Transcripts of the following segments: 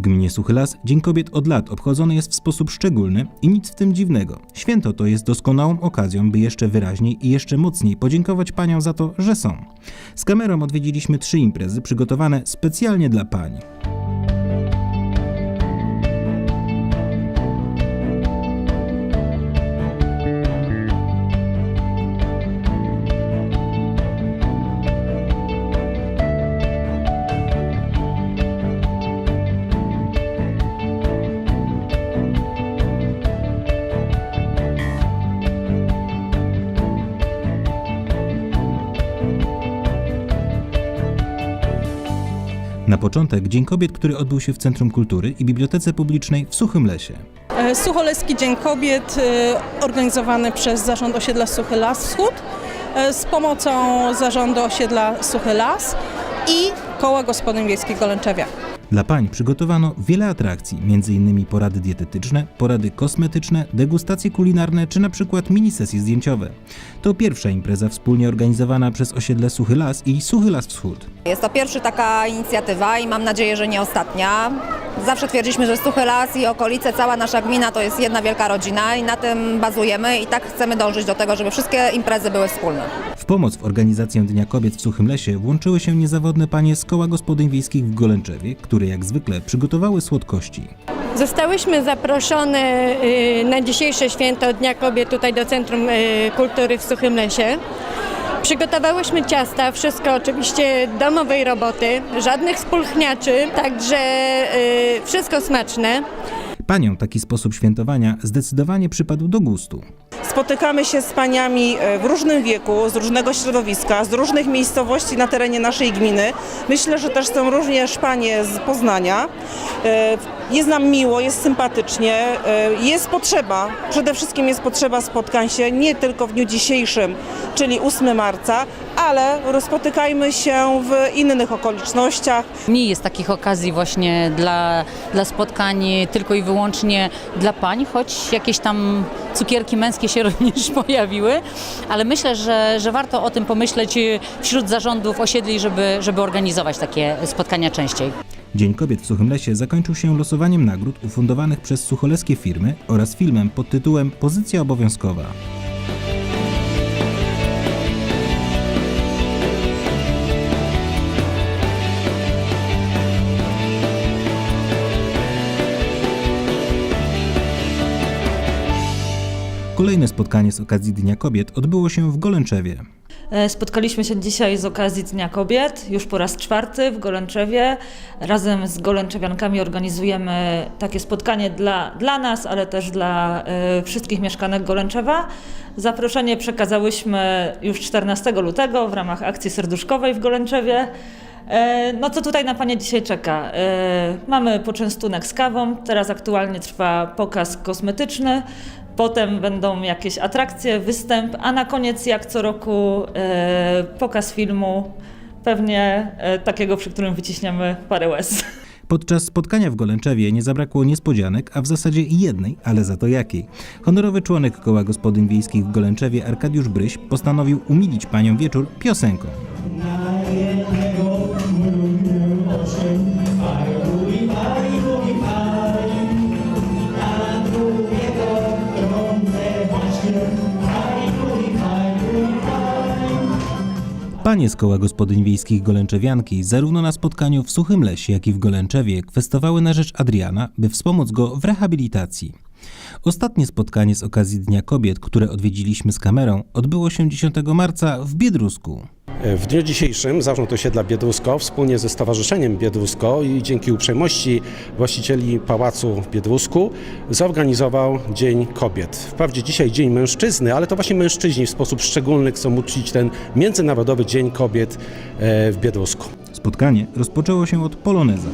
gminie Suchy Las Dzień Kobiet od lat obchodzony jest w sposób szczególny i nic w tym dziwnego. Święto to jest doskonałą okazją, by jeszcze wyraźniej i jeszcze mocniej podziękować paniom za to, że są. Z kamerą odwiedziliśmy trzy imprezy przygotowane specjalnie dla pań. Na początek Dzień Kobiet, który odbył się w Centrum Kultury i Bibliotece Publicznej w Suchym Lesie. E, Sucholeski Dzień Kobiet e, organizowany przez Zarząd Osiedla Suchy Las Wschód e, z pomocą Zarządu Osiedla Suchy Las i Koła Gospodyń Wiejskich Golęczewia. Dla pań przygotowano wiele atrakcji, m.in. porady dietetyczne, porady kosmetyczne, degustacje kulinarne czy na przykład mini sesje zdjęciowe. To pierwsza impreza wspólnie organizowana przez osiedle Suchy Las i Suchy Las Wschód. Jest to pierwsza taka inicjatywa i mam nadzieję, że nie ostatnia. Zawsze twierdziliśmy, że Suchy Las i okolice, cała nasza gmina to jest jedna wielka rodzina i na tym bazujemy i tak chcemy dążyć do tego, żeby wszystkie imprezy były wspólne. W pomoc w organizację Dnia Kobiet w Suchym Lesie włączyły się niezawodne panie z Koła Gospodyń Wiejskich w Golęczewie, które jak zwykle przygotowały słodkości. Zostałyśmy zaproszone y, na dzisiejsze święto Dnia Kobiet tutaj do Centrum y, Kultury w Suchym Lesie. Przygotowałyśmy ciasta, wszystko oczywiście domowej roboty, żadnych spulchniaczy, także y, wszystko smaczne. Paniom taki sposób świętowania zdecydowanie przypadł do gustu. Spotykamy się z paniami e, w różnym wieku, z różnego środowiska, z różnych miejscowości na terenie naszej gminy. Myślę, że też są również panie z Poznania. E, Jest nam miło, jest sympatycznie, e, jest potrzeba, przede wszystkim jest potrzeba spotkań się nie tylko w dniu dzisiejszym, czyli 8 marca, ale rozpotykajmy się w innych okolicznościach. Mniej jest takich okazji właśnie dla, dla spotkań tylko i wyłącznie dla pań, choć jakieś tam cukierki męskie się również pojawiły, ale myślę, że, że warto o tym pomyśleć wśród zarządów osiedli, żeby, żeby organizować takie spotkania częściej. Dzień Kobiet w Suchym Lesie zakończył się losowaniem nagród ufundowanych przez sucholeskie firmy oraz filmem pod tytułem Pozycja obowiązkowa. Kolejne spotkanie z okazji Dnia Kobiet odbyło się w Golęczewie. E, Spotkaliśmy się dzisiaj z okazji Dnia Kobiet, już po raz czwarty w Golęczewie. Razem z golęczewiankami organizujemy takie spotkanie dla, dla nas, ale też dla e, wszystkich mieszkanek Golęczewa. Zaproszenie przekazałyśmy już 14 lutego w ramach akcji serduszkowej w Golęczewie. E, No co tutaj na Panie dzisiaj czeka? E, Mamy poczęstunek z kawą, teraz aktualnie trwa pokaz kosmetyczny, potem będą jakieś atrakcje, występ, a na koniec jak co roku e, pokaz filmu, pewnie takiego, przy którym wyciśniemy parę łez. Podczas spotkania w Golęczewie nie zabrakło niespodzianek, a w zasadzie jednej, ale za to jakiej. Honorowy członek Koła Gospodyń Wiejskich w Golęczewie Arkadiusz Bryś postanowił umilić panią wieczór piosenką. Panie z Koła Gospodyń Wiejskich Golęczewianki zarówno na spotkaniu w Suchym Lesie, jak i w Golęczewie kwestowały na rzecz Adriana, by wspomóc go w rehabilitacji. Ostatnie spotkanie z okazji Dnia Kobiet, które odwiedziliśmy z kamerą, odbyło się 10 marca w Biedrusku. W dniu dzisiejszym Zarząd Osiedla Biedrusko wspólnie ze Stowarzyszeniem Biedrusko i dzięki uprzejmości właścicieli Pałacu w Biedrusku zorganizował Dzień Kobiet. Wprawdzie dzisiaj Dzień Mężczyzny, ale to właśnie mężczyźni w sposób szczególny chcą uczcić ten Międzynarodowy Dzień Kobiet e, w Biedrusku. Spotkanie rozpoczęło się od poloneza.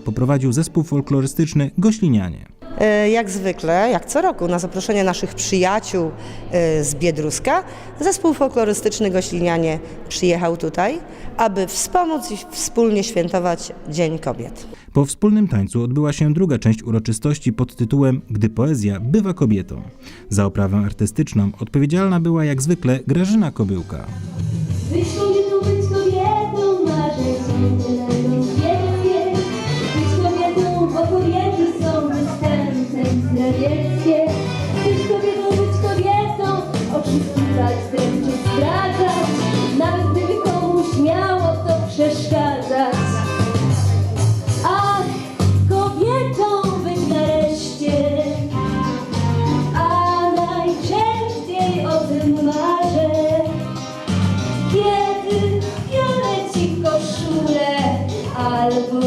Poprowadził zespół folklorystyczny Goślinianie. E, Jak zwykle, jak co roku, na zaproszenie naszych przyjaciół e, z Biedruska, zespół folklorystyczny Goślinianie przyjechał tutaj, aby wspomóc i wspólnie świętować Dzień Kobiet. Po wspólnym tańcu odbyła się druga część uroczystości pod tytułem Gdy poezja bywa kobietą. Za oprawę artystyczną odpowiedzialna była jak zwykle Grażyna Kobyłka. Być kobietą, być kobietą, Quero